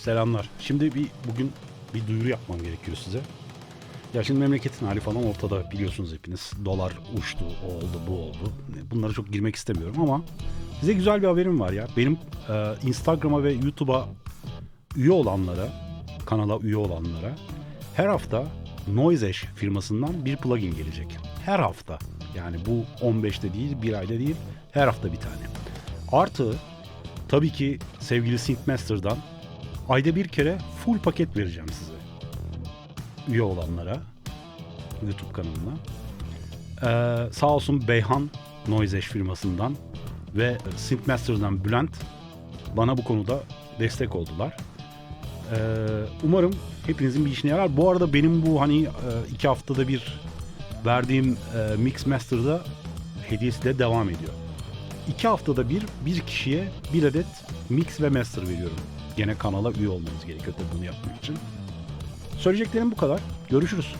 Selamlar. Şimdi bir bugün bir duyuru yapmam gerekiyor size. Ya şimdi memleketin hali falan ortada biliyorsunuz hepiniz. Dolar uçtu, o oldu, bu oldu. Bunlara çok girmek istemiyorum ama size güzel bir haberim var ya. Benim e, Instagram'a ve YouTube'a üye olanlara, kanala üye olanlara her hafta Noisesh firmasından bir plugin gelecek. Her hafta. Yani bu 15'te değil, bir ayda değil, her hafta bir tane. Artı tabii ki sevgili Syncmaster'dan ayda bir kere full paket vereceğim size. Üye olanlara YouTube kanalına. Ee, sağ olsun Beyhan Noisesh firmasından ve Syncmaster'dan Bülent bana bu konuda destek oldular. Ee, umarım hepinizin bir işine yarar. Bu arada benim bu hani e, iki haftada bir verdiğim e, Mix Master'da hediyesi de devam ediyor. İki haftada bir bir kişiye bir adet Mix ve Master veriyorum. Gene kanala üye olmanız gerekiyor tabii bunu yapmak için. Söyleyeceklerim bu kadar. Görüşürüz.